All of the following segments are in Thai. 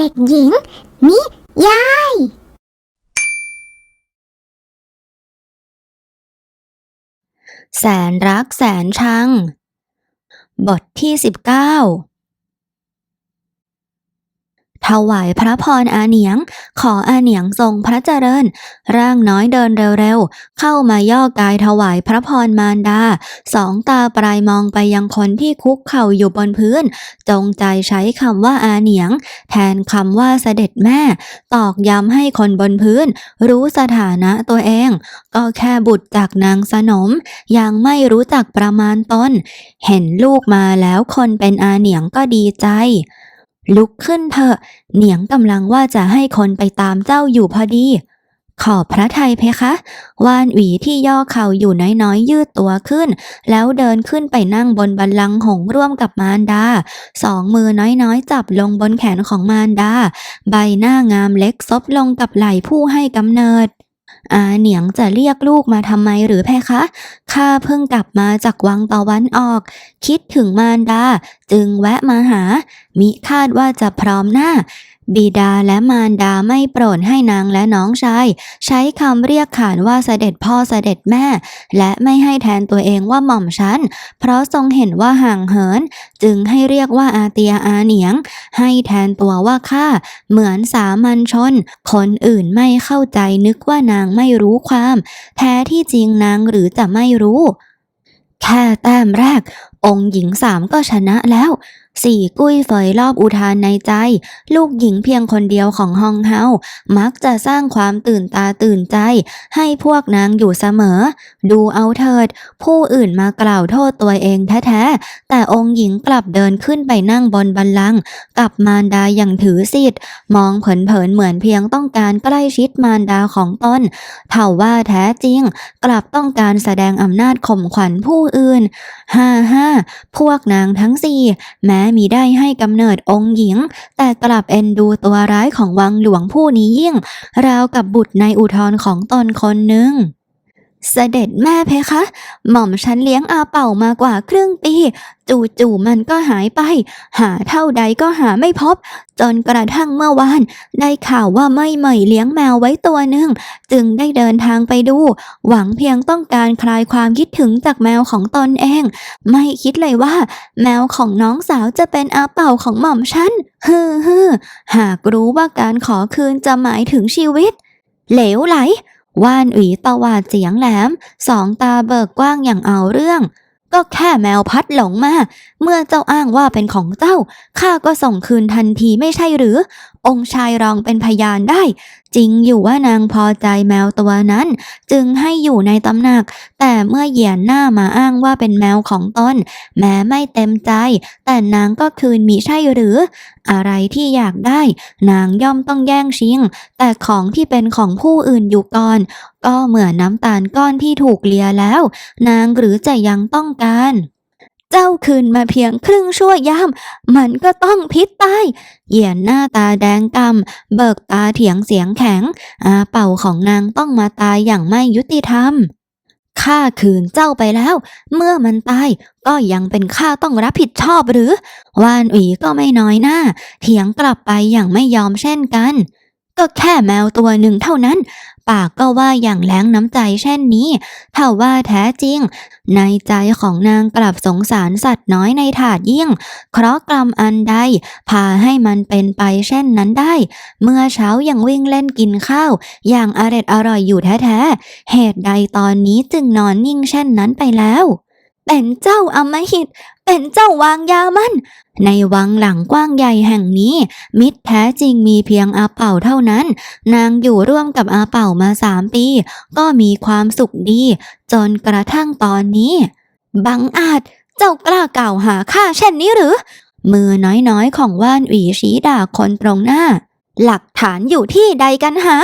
เด็กหญิง นิยาย แสนรักแสนชัง บทที่สิบเก้า ถวายพระพรอาเหนียง ขออาเหนียงทรงพระเจริญ ร่างน้อยเดินเร็วๆ เข้ามาย่อกายถวายพระพรมารดา สองตาปลายมองไปยังคนที่คุกเข่าอยู่บนพื้น จงใจใช้คำว่าอาเหนียง แทนคำว่าเสด็จแม่ ตอกย้ำให้คนบนพื้น รู้สถานะตัวเอง ก็แค่บุตรจากนางสนม ยังไม่รู้จักประมาณตนเห็นลูกมาแล้วคนเป็นอาเหนียงก็ดีใจ ลุกขึ้นเถอะ เหนียงกำลังว่าจะให้คนไปตามเจ้าอยู่พอดี ขอบพระทัยเพคะ วานหวีที่ย่อเข่าอยู่น้อยๆ ยืดตัวขึ้น แล้วเดินขึ้นไปนั่งบนบัลลังหงร่วมกับมารดา สองมือน้อยๆ จับลงบนแขนของมารดา ใบหน้างามเล็กซบลงกับไหล่ผู้ให้กำเนิด อาเหนียงจะเรียกลูกมาทำไมหรือแพคะ ข้าเพิ่งกลับมาจากวังตะวันออก คิดถึงมารดา จึงแวะมาหา มิคาดว่าจะพร้อมหน้า บิดาและมารดาไม่โปรดให้นางและน้องชาย ใช้คำเรียกขานว่าเสด็จพ่อเสด็จแม่ และไม่ให้แทนตัวเองว่าหม่อมฉัน เพราะทรงเห็นว่าห่างเหิน จึงให้เรียกว่าอาเตียอาเหนียง ให้แทนตัวว่าข้าเหมือนสามัญชน คนอื่นไม่เข้าใจนึกว่านางไม่รู้ความ แท้ที่จริงนางหรือจะไม่รู้ แค่แต้มแรก องค์หญิงสามก็ชนะแล้ว สี่กุ้ยเฟยรอบอุทานในใจ ลูกหญิงเพียงคนเดียวของฮองเฮา มักจะสร้างความตื่นตาตื่นใจ ให้พวกนางอยู่เสมอ ดูเอาเถิด ผู้อื่นมากล่าวโทษตัวเองแท้ๆ แต่องค์หญิงกลับเดินขึ้นไปนั่งบนบัลลังก์กับมารดาอย่างถือสิทธิ์มองเผินๆเหมือนเพียงต้องการใกล้ชิดมารดาของตนเท่าว่าแท้จริง กลับต้องการแสดงอำนาจข่มขวัญผู้อื่น ฮ่าฮ่าพวกนางทั้งสี่แม้มีได้ให้กำเนิดองค์หญิง แต่กลับเอ็นดูตัวร้ายของวังหลวงผู้นี้ยิ่ง ราวกับบุตรในอุทธรของตนคนหนึ่ง เสด็จแม่เพคะ หม่อมฉันเลี้ยงอาเป่ามากว่าครึ่งปี จู่ๆมันก็หายไป หาเท่าใดก็หาไม่พบ จนกระทั่งเมื่อวาน ได้ข่าวว่าไม่เหมยเลี้ยงแมวไว้ตัวหนึ่ง จึงได้เดินทางไปดู หวังเพียงต้องการคลายความคิดถึงจากแมวของตนเอง ไม่คิดเลยว่า แมวของน้องสาวจะเป็นอาเป่าของหม่อมฉันฮือฮือหากรู้ว่าการขอคืนจะหมายถึงชีวิต เหลวไหล ว่านอวี่ตวาดเสียงแหลม สองตาเบิกกว้างอย่างเอาเรื่อง ก็แค่แมวพัดหลงมา เมื่อเจ้าอ้างว่าเป็นของเจ้า ข้าก็ส่งคืนทันทีไม่ใช่หรือ องค์ชายรองเป็นพยานได้ จริงอยู่ว่านางพอใจแมวตัวนั้น จึงให้อยู่ในตำหนัก แต่เมื่อเหยียนหน้ามาอ้างว่าเป็นแมวของตนแม้ไม่เต็มใจ แต่นางก็คืนมิใช่หรือ อะไรที่อยากได้ นางย่อมต้องแย่งชิง แต่ของที่เป็นของผู้อื่นอยู่ก่อนก็เหมือนน้ำตาลก้อนที่ถูกเลียแล้ว นางหรือจะยังต้องการ เจ้าคืนมาเพียงครึ่งชั่วยาม มันก็ต้องพิษตาย เหยียนหน้าตาแดงกำเบิกตาเถียงเสียงแข็ง อาเป่าของนางต้องมาตายอย่างไม่ยุติธรรมข้าคืนเจ้าไปแล้ว เมื่อมันตายก็ยังเป็นข้าต้องรับผิดชอบหรือ วานอุ๋ยก็ไม่น้อยหน้า เถียงกลับไปอย่างไม่ยอมเช่นกัน ก็แค่แมวตัวหนึ่งเท่านั้น ปากก็ว่าอย่างแรงน้ำใจเช่นนี้ถ้าว่าแท้จริง ในใจของนางกลับสงสารสัตว์น้อยในถาดยิ่ง เคราะกรรมอันใด พาให้มันเป็นไปเช่นนั้นได้ เมื่อเช้ายังวิ่งเล่นกินข้าว อย่างอร็ดอร่อยอยู่แท้ๆ เหตุใดตอนนี้จึงนอนนิ่งเช่นนั้นไปแล้ว เป็นเจ้าอมหิต เป็นเจ้าวางยามัน ในวังหลังกว้างใหญ่แห่งนี้ มิตรแท้จริงมีเพียงอาเป่าเท่านั้น นางอยู่ร่วมกับอาเป่ามาสามปี ก็มีความสุขดี จนกระทั่งตอนนี้ บังอาจเจ้ากล้ากล่าวหาข้าเช่นนี้หรือ มือน้อยๆของว่านหวีชี้ด่าคนตรงหน้า หลักฐานอยู่ที่ใดกันหา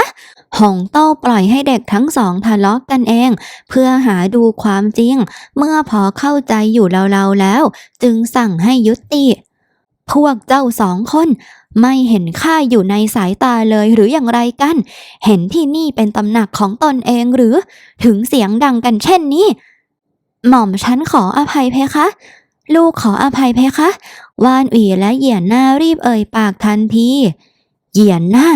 หงโต้ปล่อยให้เด็กทั้งสองทะเลาะกกันเอง เพื่อหาดูความจริง เมื่อพอเข้าใจอยู่เราๆแล้ว จึงสั่งให้ยุติ พวกเจ้าสองคน ไม่เห็นข้าอยู่ในสายตาเลยหรืออย่างไรกัน เห็นที่นี่เป็นตำหนักของตนเองหรือ ถึงเสียงดังกันเช่นนี้ หม่อมฉันขออภัยเพคะ ลูกขออภัยเพคะ วานอุ๋และเหยียนหน้ารีบเอ่ยปากทันที เหยียนหน้า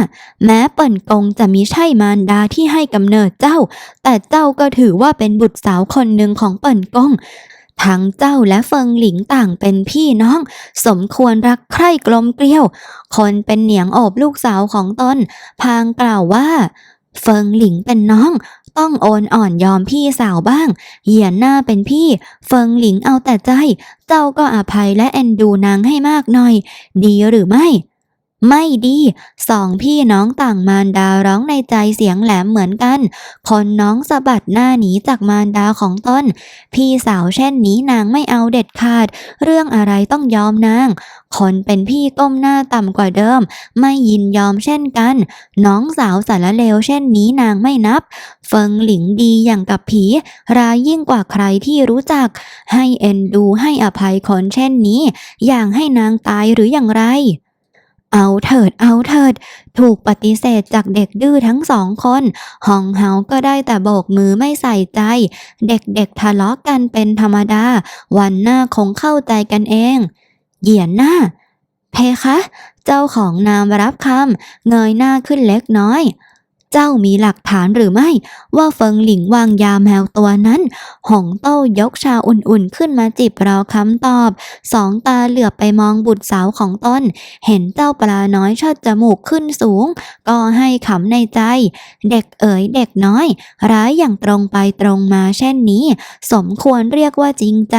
แม้เปิ่นกงจะมีใช่มารดาที่ให้กำเนิดเจ้า แต่เจ้าก็ถือว่าเป็นบุตรสาวคนหนึ่งของเปิ่นกงทั้งเจ้าและเฟิงหลิงต่างเป็นพี่น้อง สมควรรักใคร่กลมเกลียว คนเป็นเหนียงโอบลูกสาวของตนพางกล่าวว่า เฟิงหลิงเป็นน้อง ต้องโอนอ่อนยอมพี่สาวบ้าง เหยียนหน้าเป็นพี่ เฟิงหลิงเอาแต่ใจ เจ้าก็อภัยและเอ็นดูนางให้มากหน่อย ดีหรือไม่ ไม่ดีสองพี่น้องต่างมารดาร้องในใจเสียงแหลมเหมือนกัน คนน้องสะบัดหน้าหนีจากมารดาของตนพี่สาวเช่นนี้นางไม่เอาเด็ดขาด เรื่องอะไรต้องยอมนาง คนเป็นพี่ก้มหน้าต่ำกว่าเดิม ไม่ยินยอมเช่นกัน น้องสาวสารเลวเช่นนี้นางไม่นับ เฟิงหลิงดีอย่างกับผี ร้ายยิ่งกว่าใครที่รู้จัก ให้เอ็นดูให้อภัยคนเช่นนี้ อย่างให้นางตายหรืออย่างไร เอาเถิดเอาเถิด ถูกปฏิเสธจากเด็กดื้อทั้งสองคนห้องเฮาก็ได้แต่โบกมือไม่ใส่ใจ เด็กๆทะเลาะกันเป็นธรรมดา วันหน้าคงเข้าใจกันเอง เหยียนหน้า เพคะ เจ้าของนามรับคำเงยหน้าขึ้นเล็กน้อย เจ้ามีหลักฐานหรือไม่ ว่าเฟิงหลิงวางยาแมวตัวนั้น หงเต้ายกชาอุ่นๆ ขึ้นมาจิบรอคำตอบ สองตาเหลือบไปมองบุตรสาวของตน เห็นเจ้าปลาน้อยชดจมูกขึ้นสูง ก็ให้ขำในใจ เด็กเอ๋ยเด็กน้อย ร้ายอย่างตรงไปตรงมาเช่นนี้ สมควรเรียกว่าจริงใจ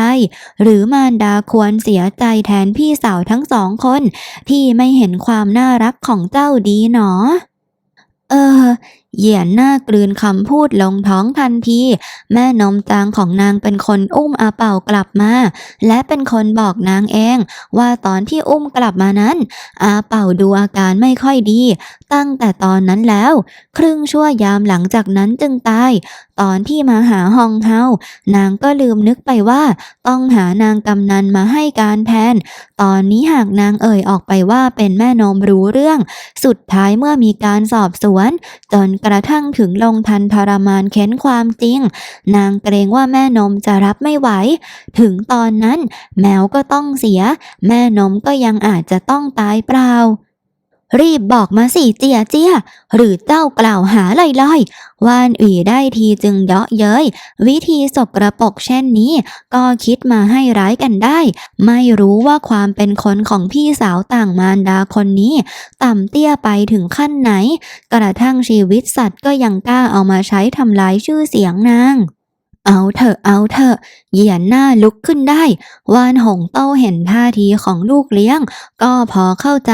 หรือมารดาควรเสียใจแทนพี่สาวทั้งสองคน ที่ไม่เห็นความน่ารักของเจ้าดีหนอ เออ เหยียนหน้ากลืนคำพูดลงท้องทันที แม่นมจางของนางเป็นคนอุ้มอาเป่ากลับมา และเป็นคนบอกนางเอง ว่าตอนที่อุ้มกลับมานั้น อาเป่าดูอาการไม่ค่อยดี ตั้งแต่ตอนนั้นแล้ว ครึ่งชั่วยามหลังจากนั้นจึงตาย ตอนที่มาหาฮองเฮานางก็ลืมนึกไปว่า ต้องหานางกำนันมาให้การแทน ตอนนี้หากนางเอ่ยออกไปว่าเป็นแม่นมรู้เรื่อง สุดท้ายเมื่อมีการสอบสวนจนกระทั่งถึงลงทันทรมานเค้นความจริง นางเกรงว่าแม่นมจะรับไม่ไหว ถึงตอนนั้นแมวก็ต้องเสีย แม่นมก็ยังอาจจะต้องตายเปล่า รีบบอกมาสิเจียเจียหรือเจ้ากล่าวหาลอยๆว่าน ủy ได้ทีจึงเยาะเย้ย วิธีสกระปกเช่นนี้ ก็คิดมาให้ร้ายกันได้ ไม่รู้ว่าความเป็นคนของพี่สาวต่างมารดาคนนี้ ต่ำเตี้ยไปถึงขั้นไหน กระทั่งชีวิตสัตว์ก็ยังกล้าเอามาใช้ทำลายชื่อเสียงนาง เอาเถอะเอาเถอะเหยียนหน้าลุกขึ้นได้ วานหงเต้าเห็นท่าทีของลูกเลี้ยง ก็พอเข้าใจ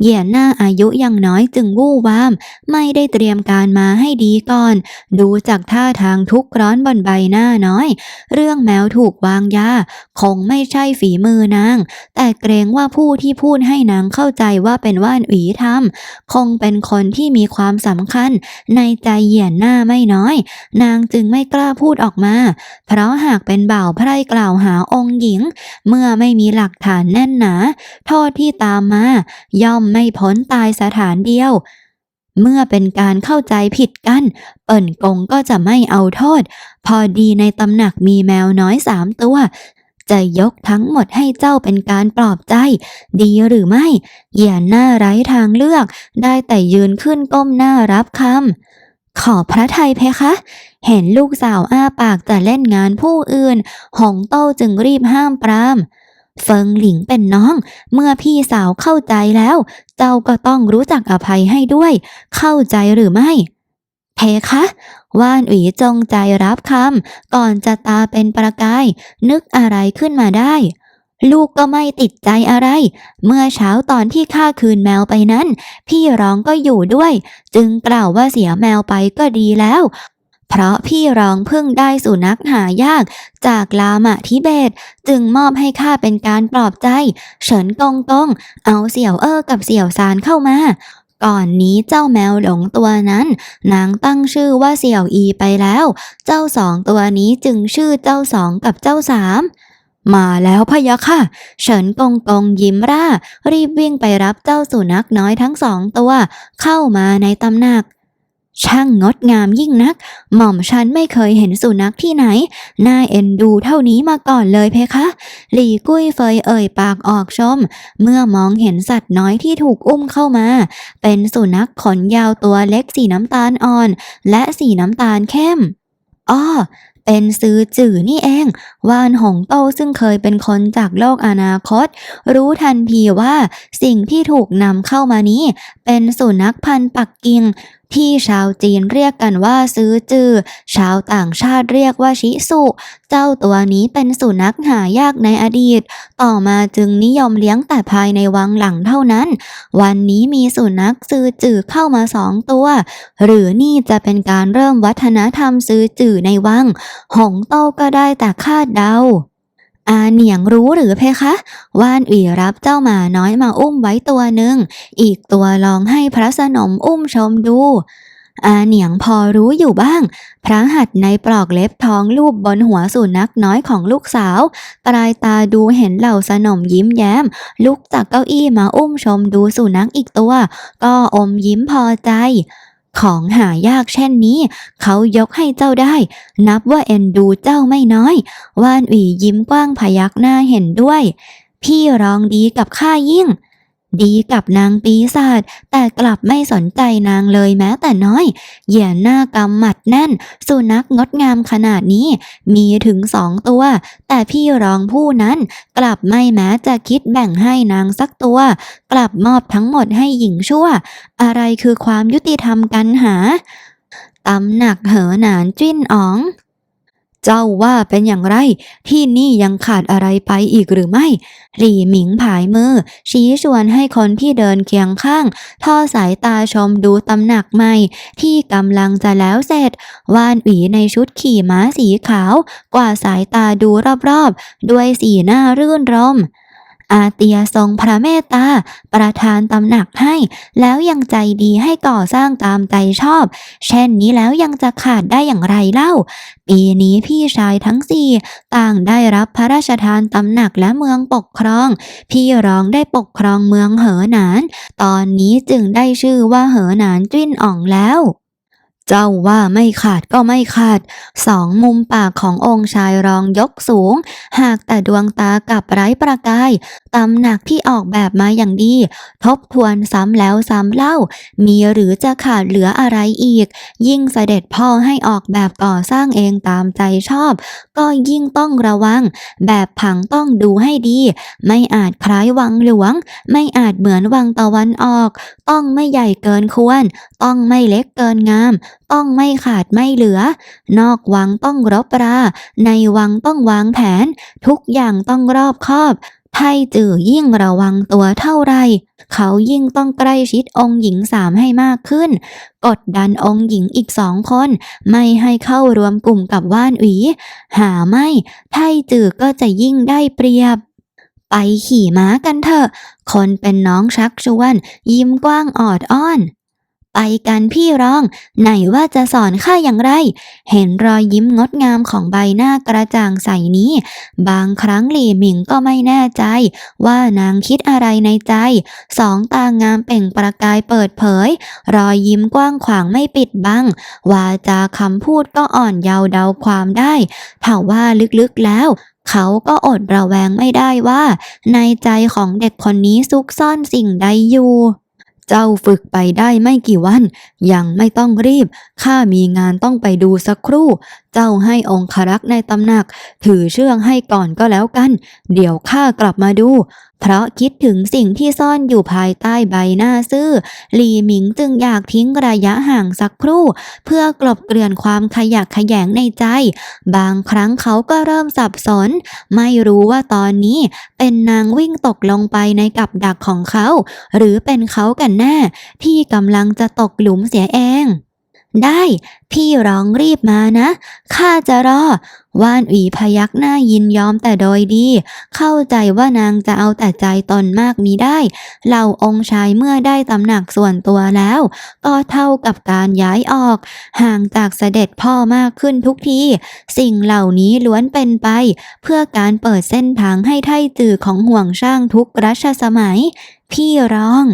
เหยียนหน้าอายุยังน้อยจึงวู่วาม ไม่ได้เตรียมการมาให้ดีก่อน ดูจากท่าทางทุกข์ร้อนบนใบหน้าน้อย เรื่องแมวถูกวางยา คงไม่ใช่ฝีมือนาง แต่เกรงว่าผู้ที่พูดให้นางเข้าใจว่าเป็นว่านอุ๋ยทำคงเป็นคนที่มีความสำคัญ ในใจเหยียนหน้าไม่น้อย นางจึงไม่กล้าพูดออกมา เพราะหากเป็นบ่าวไพร่กล่าวหาองค์หญิง เมื่อไม่มีหลักฐานแน่นหนา โทษที่ตามมา ย่อมไม่พ้นตายสถานเดียวเมื่อเป็นการเข้าใจผิดกัน เปิ่นกงก็จะไม่เอาโทษ พอดีในตำหนักมีแมวน้อยสามตัว จะยกทั้งหมดให้เจ้าเป็นการปลอบใจ ดีหรือไม่ อย่าหน้าไร้ทางเลือก ได้แต่ยืนขึ้นก้มหน้ารับคำ ขอพระไทยเพคะ เห็นลูกสาวอ้าปากจะเล่นงานผู้อื่น หงเต้าจึงรีบห้ามปรามเฟิงหลิงเป็นน้อง เมื่อพี่สาวเข้าใจแล้ว เจ้าก็ต้องรู้จักอภัยให้ด้วย เข้าใจหรือไม่เพคะว่านอุ๋ยจงใจรับคำก่อนจะตาเป็นประกาย นึกอะไรขึ้นมาได้ ลูกก็ไม่ติดใจอะไร เมื่อเช้าตอนที่ข้าคืนแมวไปนั้น พี่ร้องก็อยู่ด้วย จึงกล่าวว่าเสียแมวไปก็ดีแล้ว เพราะพี่ร้องเพิ่งได้สุนัขหายาก จากลามะทิเบต จึงมอบให้ข้าเป็นการปลอบใจ เฉินกงกง เอาเสี่ยวเอ้อกับเสี่ยวซานเข้ามา ก่อนนี้เจ้าแมวหลงตัวนั้น นางตั้งชื่อว่าเสี่ยวอีไปแล้ว เจ้าสองตัวนี้จึงชื่อเจ้าสองกับเจ้าสาม มาแล้วพะยะค่ะ เฉินกงกงยิ้มร่า รีบวิ่งไปรับเจ้าสุนัขน้อยทั้งสองตัว เข้ามาในตำหนัก ช่างงดงามยิ่งนัก หม่อมฉันไม่เคยเห็นสุนัขที่ไหน น่าเอ็นดูเท่านี้มาก่อนเลยเพคะ หลี่กุ้ยเฟยเอ่ยปากออกชม เมื่อมองเห็นสัตว์น้อยที่ถูกอุ้มเข้ามา เป็นสุนัขขนยาวตัวเล็กสีน้ำตาลอ่อน และสีน้ำตาลเข้มอ้อ เป็นซื้อจื่อนี่เองวานหงโต้ซึ่งเคยเป็นคนจากโลกอนาคต รู้ทันทีว่าสิ่งที่ถูกนำเข้ามานี้ เป็นสุนัขพันธุ์ปักกิ่ง ที่ชาวจีนเรียกกันว่าซื้อจือ ชาวต่างชาติเรียกว่าชิสุ เจ้าตัวนี้เป็นสุนัขหายากในอดีต ต่อมาจึงนิยมเลี้ยงแต่ภายในวังหลังเท่านั้น วันนี้มีสุนัขซื้อจือเข้ามาสองตัว หรือนี่จะเป็นการเริ่มวัฒนธรรมซื้อจือในวัง หงโต้ก็ได้แต่คาดเดา อาเหนียงรู้หรือเพคะ ว่าน ủy รับเจ้าหมาน้อยมาอุ้มไว้ตัวหนึ่ง อีกตัวลองให้พระสนมอุ้มชมดู อาเหนียงพอรู้อยู่บ้าง พระหัตในปลอกเล็บทองรูปบนหัวสุนัขน้อยของลูกสาว ปลายตาดูเห็นเหล่าสนมยิ้มแย้ม ลุกจากเก้าอี้มาอุ้มชมดูสุนัขอีกตัว ก็อมยิ้มพอใจ ของหายากเช่นนี้ เขายกให้เจ้าได้ นับว่าเอ็นดูเจ้าไม่น้อย ว่าน ủy ยิ้มกว้างพยักหน้าเห็นด้วย พี่ร้องดีกับข้ายิ่ง ดีกับนางปีศาจแต่กลับไม่สนใจนางเลยแม้แต่น้อย เหยียนหน้ากำหมัดแน่น สุนัขงดงามขนาดนี้ มีถึงสองตัว แต่พี่รองผู้นั้นกลับไม่แม้จะคิดแบ่งให้นางสักตัว กลับมอบทั้งหมดให้หญิงชั่ว อะไรคือความยุติธรรมกันหาตำหนักเหอหนานจิ้นอ๋อง เจ้าว่าเป็นอย่างไร ที่นี่ยังขาดอะไรไปอีกหรือไม่ หลี่หมิงผายมือ ชี้ชวนให้คนที่เดินเคียงข้าง ทอสายตาชมดูตำหนักใหม่ ที่กำลังจะแล้วเสร็จ วาน ủy ในชุดขี่ม้าสีขาว กว่าสายตาดูรอบๆ ด้วยสีหน้ารื่นรม อาเตียทรงพระเมตตา ประทานตำหนักให้ แล้วยังใจดีให้ก่อสร้างตามใจชอบ เช่นนี้แล้วยังจะขาดได้อย่างไรเล่า ปีนี้พี่ชายทั้งสี่ต่างได้รับพระราชทานตำหนักและเมืองปกครอง พี่รองได้ปกครองเมืองเหอหนาน ตอนนี้จึงได้ชื่อว่าเหอหนานจิ้นอ่องแล้ว เจ้าว่าไม่ขาดก็ไม่ขาด สองมุมปากขององค์ชายรองยกสูง หากแต่ดวงตากับไร้ประกาย ตำหนักที่ออกแบบมาอย่างดี ทบทวนซ้ำแล้วซ้ำเล่า มีหรือจะขาดเหลืออะไรอีก ยิ่งเสด็จพ่อให้ออกแบบก่อสร้างเองตามใจชอบ ก็ยิ่งต้องระวัง แบบผังต้องดูให้ดี ไม่อาจคล้ายวังหลวง ไม่อาจเหมือนวังตะวันออก ต้องไม่ใหญ่เกินควร ต้องไม่เล็กเกินงามต้องไม่ขาดไม่เหลือ นอกวังต้องรบรา ในวังต้องวางแผน ทุกอย่างต้องรอบคอบไทจือยิ่งระวังตัวเท่าไร เขายิ่งต้องใกล้ชิดองค์หญิงสามให้มากขึ้น กดดันองค์หญิงอีกสองคน ไม่ให้เข้ารวมกลุ่มกับว่านอุ๋ยหาไม่ ไทจือก็จะยิ่งได้เปรียบ ไปขี่ม้ากันเถอะ คนเป็นน้องชักชวน ยิ้มกว้างออดอ้อน ไปกันพี่รอง ไหนว่าจะสอนข้าอย่างไร เห็นรอยยิ้มงดงามของใบหน้ากระจ่างใสนี้ บางครั้งหลี่หมิงก็ไม่แน่ใจ ว่านางคิดอะไรในใจ สองตางามเปล่งประกายเปิดเผย รอยยิ้มกว้างขวางไม่ปิดบัง วาจาคำพูดก็อ่อนเยาว์เดาความได้เถ้าว่าลึกๆแล้วเขาก็อดระแวงไม่ได้ว่า ในใจของเด็กคนนี้ซุกซ่อนสิ่งใดอยู่ เจ้าฝึกไปได้ไม่กี่วัน ยังไม่ต้องรีบ ข้ามีงานต้องไปดูสักครู่ เจ้าให้องครักษ์ในตำหนัก ถือเชือกให้ก่อนก็แล้วกัน เดี๋ยวข้ากลับมาดู เพราะคิดถึงสิ่งที่ซ่อนอยู่ภายใต้ใบหน้าซื่อหลีหมิงจึงอยากทิ้งระยะห่างสักครู่ เพื่อกลบเกลื่อนความขยักขยงในใจ บางครั้งเขาก็เริ่มสับสน ไม่รู้ว่าตอนนี้เป็นนางวิ่งตกลงไปในกับดักของเขา หรือเป็นเขากันแน่ที่กำลังจะตกหลุมเสียเอง ได้ พี่ร้องรีบมานะ ข้าจะรอ ว่าน ủy พยักหน้ายินยอมแต่โดยดี เข้าใจว่านางจะเอาแต่ใจตนมากมีได้ เหล่าองค์ชายเมื่อได้ตำหนักส่วนตัวแล้ว ก็เท่ากับการย้ายออก ห่างจากเสด็จพ่อมากขึ้นทุกที สิ่งเหล่านี้ล้วนเป็นไป เพื่อการเปิดเส้นทางให้ไทจือของห่วงช่างทุกรัชสมัย พี่ร้อง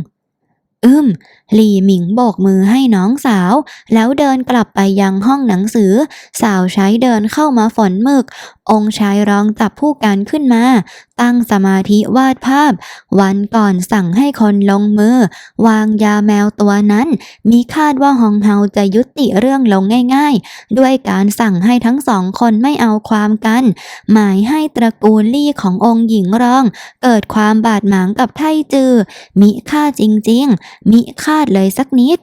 อึมหลี่หมิงโบกมือให้น้องสาว แล้วเดินกลับไปยังห้องหนังสือ สาวใช้เดินเข้ามาฝนหมึก องค์ชายรองจับผู้กันขึ้นมา ตั้งสมาธิวาดภาพ วันก่อนสั่งให้คนลงมือ วางยาแมวตัวนั้น มีคาดว่าฮองเฮาจะยุติเรื่องลงง่ายๆ ด้วยการสั่งให้ทั้งสองคนไม่เอาความกัน หมายให้ตระกูลลี่ขององค์หญิงรอง เกิดความบาดหมางกับไทจือมิค่าจริงๆ มิคาดเลยสักนิด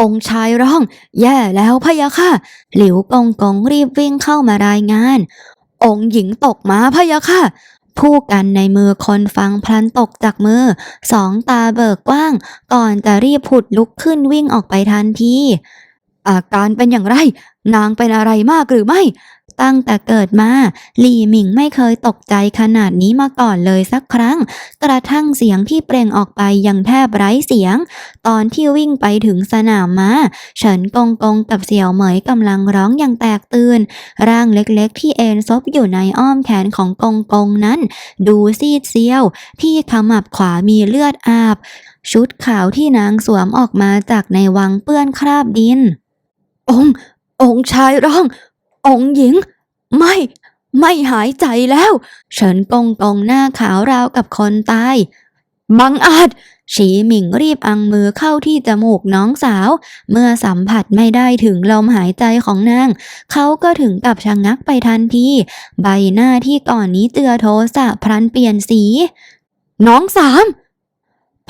องค์ชายร้อง แย่แล้วพะยะค่ะ หลิวกงกงรีบวิ่งเข้ามารายงาน องค์หญิงตกมาพะยะค่ะผู้กันในมือคนฟังพลันตกจากมือ สองตาเบิกกว้าง ก่อนจะรีบผุดลุกขึ้นวิ่งออกไปทันทีอาการเป็นอย่างไร นางเป็นอะไรมากหรือไม่ ตั้งแต่เกิดมา หลี่หมิงไม่เคยตกใจขนาดนี้มาก่อนเลยสักครั้ง กระทั่งเสียงที่เปล่งออกไปยังแทบไร้เสียง ตอนที่วิ่งไปถึงสนามม้าเฉินกงกงกับเสี่ยวเหมยกำลังร้องอย่างแตกตื่น ร่างเล็กๆ ที่เอนซบอยู่ในอ้อมแขนของกงกงนั้น ดูซีดเซียว ที่ขมับขวามีเลือดอาบ ชุดขาวที่นางสวมออกมาจากในวังเปื้อนคราบดิน องค์องค์ชายร้อง องหญิง ไม่ ไม่หายใจแล้วเฉินกงกองหน้าขาวราวกับคนตาย บังอาจฉีหมิงรีบอังมือเข้าที่จมูกน้องสาว เมื่อสัมผัสไม่ได้ถึงลมหายใจของนาง เขาก็ถึงกับชะงงักไปทันที ใบหน้าที่ก่อนนี้เจือโทสะพลันเปลี่ยนสี น้องสาม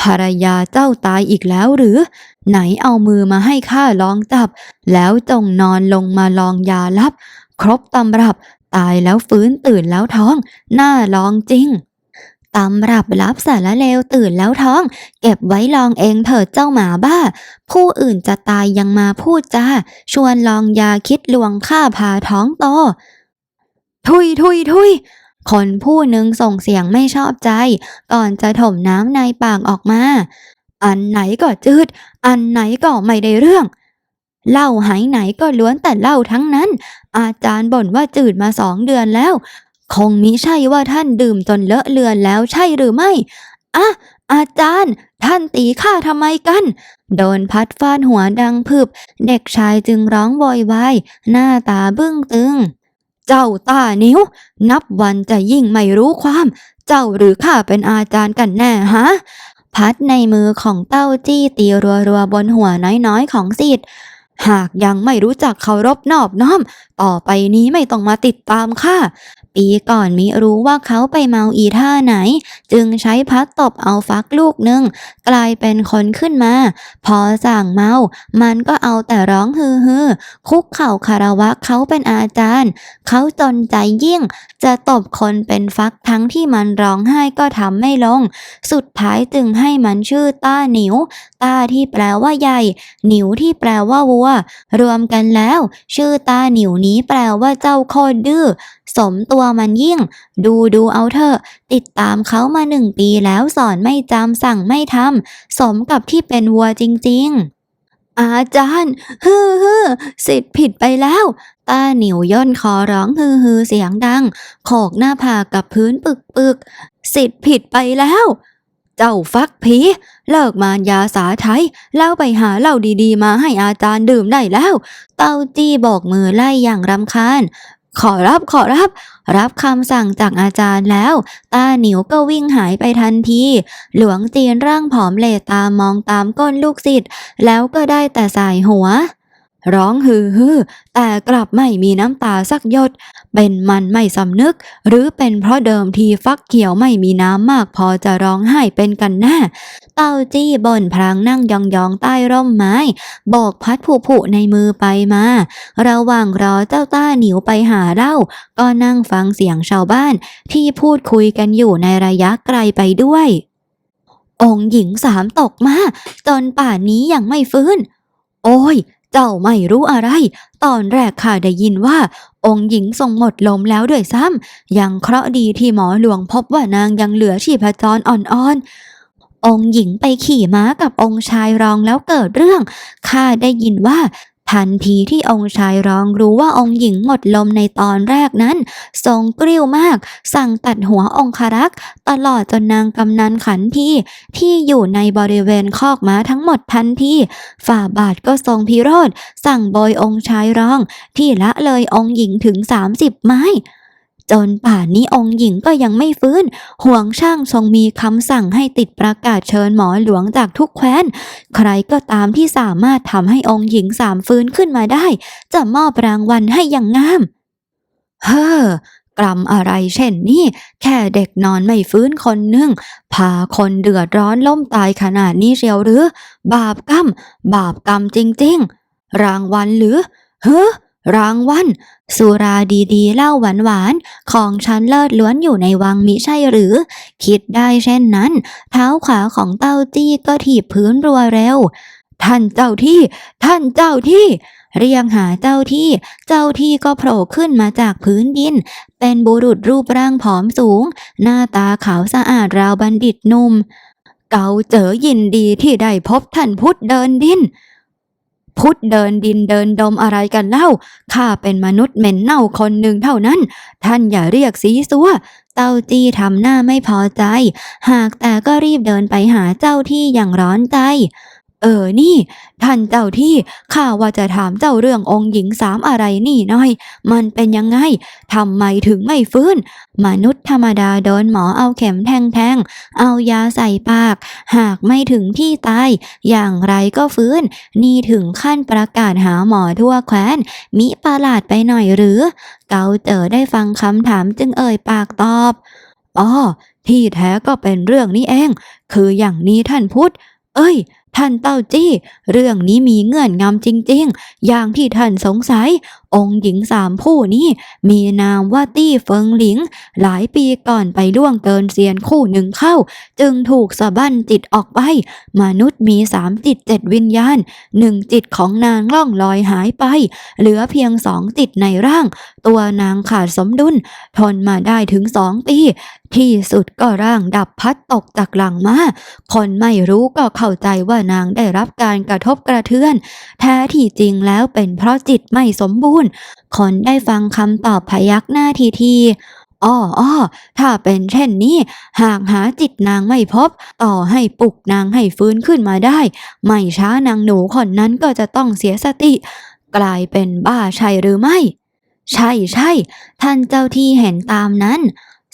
ภรรยาเจ้าตายอีกแล้วหรือ ไหนเอามือมาให้ข้าลองจับ แล้วจงนอนลงมาลองยาลับ ครบตำรับ ตายแล้วฟื้นตื่นแล้วท้อง น่าลองจริงตำรับรับสารเลวตื่นแล้วท้อง เก็บไว้ลองเองเถิดเจ้าหมาบ้า ผู้อื่นจะตายยังมาพูดจาชวนลองยาคิดลวงข้าพาท้องโตทุยทุยทุยคนผู้หนึ่งส่งเสียงไม่ชอบใจ ก่อนจะถมน้ำในปากออกมา อันไหนก็จืด อันไหนก็ไม่ได้เรื่อง เหล้าหายไหนก็ล้วนแต่เหล้าทั้งนั้น อาจารย์บ่นว่าจืดมาสองเดือนแล้ว คงมิใช่ว่าท่านดื่มจนเลอะเลือนแล้วใช่หรือไม่อะอาจารย์ ท่านตีข้าทำไมกัน โดนพัดฟาดหัวดังพึบ เด็กชายจึงร้องโวยวายหน้าตาบึ้งตึง เจ้าตานิ้ว นับวันจะยิ่งไม่รู้ความ เจ้าหรือข้าเป็นอาจารย์กันแน่ฮะ พัดในมือของเต้าจี้ตีรัวๆบนหัวน้อยๆของสิทธิ์หากยังไม่รู้จักเคารพนอบน้อม ต่อไปนี้ไม่ต้องมาติดตามข้า ปีก่อนมิรู้ว่าเขาไปเมาอีท่าไหน จึงใช้พัดตบเอาฟักลูกหนึ่งกลายเป็นคนขึ้นมา พอสั่งเมา มันก็เอาแต่ร้องฮือฮือคุกเข่าคารวะเขาเป็นอาจารย์ เขาจนใจยิ่ง จะตบคนเป็นฟักทั้งที่มันร้องไห้ก็ทำไม่ลง สุดท้ายจึงให้มันชื่อต้าหนิว ต้าที่แปลว่าใหญ่ หนิวที่แปลว่าวัว รวมกันแล้ว ชื่อต้าหนิวนี้แปลว่าเจ้าโคตรดื้อสมตัวมันยิ่ง ดูดูเอาเถอะติดตามเขามาหนึ่งปีแล้วสอนไม่จำสั่งไม่ทำสมกับที่เป็นวัวจริง ๆอาจารย์ฮือฮือสิทธิ์ผิดไปแล้วต้าหนิวย่นคอร้องฮือฮือเสียงดัง โขกหน้าผากกับพื้นปึกปึกสิทธิ์ผิดไปแล้ว เจ้าฟักผี เลิกมารยาสาไทยแล้วไปหาเหล้าดีๆ มาให้อาจารย์ดื่มได้แล้ว เต้าจี้โบกมือไล่อย่างรำคาญ ขอรับขอรับ รับคำสั่งจากอาจารย์แล้ว ตาหนิวก็วิ่งหายไปทันที หลวงจีนร่างผอมเหลตามองตามก้นลูกศิษย์แล้วก็ได้แต่สายหัว ร้องฮือฮือแต่กลับไม่มีน้ำตาสักหยด เป็นมันไม่สำนึก หรือเป็นเพราะเดิมทีฟักเขียวไม่มีน้ำมากพอจะร้องไห้เป็นกันแน่เต้าจี้บ่นพลางนั่งยองๆใต้ร่มไม้โบกพัดผุๆในมือไปมาระหว่างรอเจ้าต้าหนิวไปหาเล้าก็นั่งฟังเสียงชาวบ้าน ที่พูดคุยกันอยู่ในระยะไกลไปด้วย องค์หญิงสามตกมาจนป่านนี้ยังไม่ฟื้น โอ้ย เจ้าไม่รู้อะไร ตอนแรกข้าได้ยินว่า องค์หญิงทรงหมดลมแล้วด้วยซ้ำยังเคราะห์ดีที่หมอหลวงพบว่านางยังเหลือชีพจรอ่อนๆ องค์หญิงไปขี่ม้ากับองค์ชายรองแล้วเกิดเรื่องข้าได้ยินว่า ทันทีที่องค์ชายร้องรู้ว่าองค์หญิงหมดลมในตอนแรกนั้น ทรงกริ้วมาก สั่งตัดหัวองครักษ์ตลอดจนนางกำนันขันทีที่อยู่ในบริเวณคอกม้าทั้งหมดทันทีฝ่าบาทก็ทรงพิโรธสั่งโบยองค์ชายร้อง ที่ละเลยองค์หญิงถึง 30 ไม้ จนป่านนี้องค์หญิงก็ยังไม่ฟื้น ห่วงช่างทรงมีคำสั่งให้ติดประกาศเชิญหมอหลวงจากทุกแคว้น ใครก็ตามที่สามารถทำให้องค์หญิงสามฟื้นขึ้นมาได้ จะมอบรางวัลให้อย่างงาม เฮ้อกรรมอะไรเช่นนี้ แค่เด็กนอนไม่ฟื้นคนหนึ่งพาคนเดือดร้อนล้มตายขนาดนี้เชียวหรือ บาปกรรม บาปกรรมจริง ๆ รางวัลหรือเฮ้อ รางวัลสุราดีๆเหล้าหวานๆของฉันเลิศล้วนอยู่ในวังมิใช่หรือ คิดได้เช่นนั้น เท้าขวาของเต้าจี้ก็ถีบพื้นรัวเร็ว ท่านเจ้าที่ ท่านเจ้าที่ เรียกหาเจ้าที่ เจ้าที่ก็โผล่ขึ้นมาจากพื้นดิน เป็นบุรุษรูปร่างผอมสูง หน้าตาขาวสะอาดราวบัณฑิตหนุ่มเกาเจอยินดีที่ได้พบท่านพุทธเดินดิน พุทธเดินดินเดินดมอะไรกันเล่า ข้าเป็นมนุษย์เหม็นเน่าคนหนึ่งเท่านั้น ท่านอย่าเรียกสีสัว เต้าจี้ทำหน้าไม่พอใจ หากแต่ก็รีบเดินไปหาเจ้าที่อย่างร้อนใจ เออ นี่ ท่านเจ้าที่ ข้าว่าจะถามเจ้าเรื่ององค์หญิงสามอะไรนี่หน่อย มันเป็นยังไง ทำไมถึงไม่ฟื้น มนุษย์ธรรมดาโดนหมอเอาเข็มแทงๆ เอายาใส่ปาก หากไม่ถึงที่ตาย อย่างไรก็ฟื้น นี่ถึงขั้นประกาศหาหมอทั่วแคว้น มิประหลาดไปหน่อยหรือ เกาเจอได้ฟังคำถามจึงเอ่ยปากตอบ อ๋อ ที่แท้ก็เป็นเรื่องนี้เอง คืออย่างนี้ท่านพุทธ เอ้ย ท่านเต้าจี้ เรื่องนี้มีเงื่อนงำจริง ๆ อย่างที่ท่านสงสัย องค์หญิงสามผู้นี้มีนามว่าตี้เฟิงหลิง หลายปีก่อนไปล่วงเกินเซียนคู่หนึ่งเข้า จึงถูกสะบั้นจิตออกไป มนุษย์มีสามจิตเจ็ดวิญญาณหนึ่งจิตของนางล่องลอยหายไป เหลือเพียงสองจิตในร่าง ตัวนางขาดสมดุล ทนมาได้ถึงสองปี ที่สุดก็ร่างดับพัดตกจากหลังมาคนไม่รู้ก็เข้าใจว่านางได้รับการกระทบกระเทือน แท้ที่จริงแล้วเป็นเพราะจิตไม่สมบูรณ์ คนได้ฟังคำตอบพยักหน้าทีทีอ้ออ้อถ้าเป็นเช่นนี้ หากหาจิตนางไม่พบ ต่อให้ปลุกนางให้ฟื้นขึ้นมาได้ ไม่ช้านางหนูคนนั้นก็จะต้องเสียสติ กลายเป็นบ้าใช่หรือไม่ ใช่ใช่ ท่านเจ้าที่เห็นตามนั้น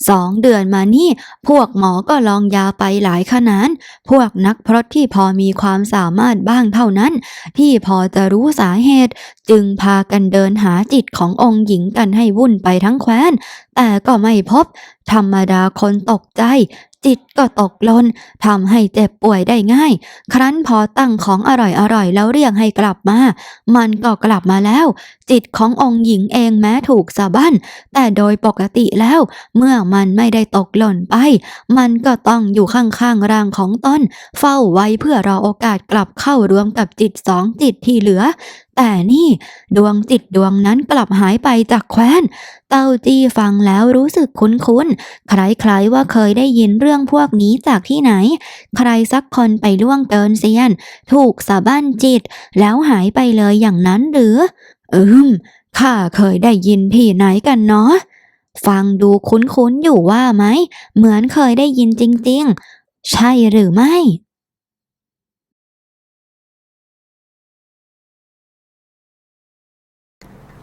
สองเดือนมานี่ พวกหมอก็ลองยาไปหลายขนาด พวกนักพรตที่พอมีความสามารถบ้างเท่านั้น ที่พอจะรู้สาเหตุ จึงพากันเดินหาจิตขององค์หญิงกันให้วุ่นไปทั้งแคว้น แต่ก็ไม่พบ ธรรมดาคนตกใจ จิตก็ตกหลนทำให้เจ็บป่วยได้ง่าย ครั้นพอตั้งของอร่อยๆแล้วเรียกให้กลับมา มันก็กลับมาแล้ว จิตขององค์หญิงเองแม้ถูกสะบั้น แต่โดยปกติแล้ว เมื่อมันไม่ได้ตกหล่นไป มันก็ต้องอยู่ข้างๆร่างของตนเฝ้าไว้เพื่อรอโอกาสกลับเข้ารวมกับจิตสองจิตที่เหลือแต่นี่ดวงจิตดวงนั้นกลับหายไปจากแคว้น เต้าจี้ฟังแล้วรู้สึกคุ้นๆ คล้ายๆว่าเคยได้ยินเรื่องพวกนี้จากที่ไหน ใครสักคนไปล่วงเกินเซียน ถูกสะบั้นจิต แล้วหายไปเลยอย่างนั้นหรือ อืม ข้าเคยได้ยินที่ไหนกันเนาะ ฟังดูคุ้นๆอยู่ว่าไหม เหมือนเคยได้ยินจริงๆ ใช่หรือไม่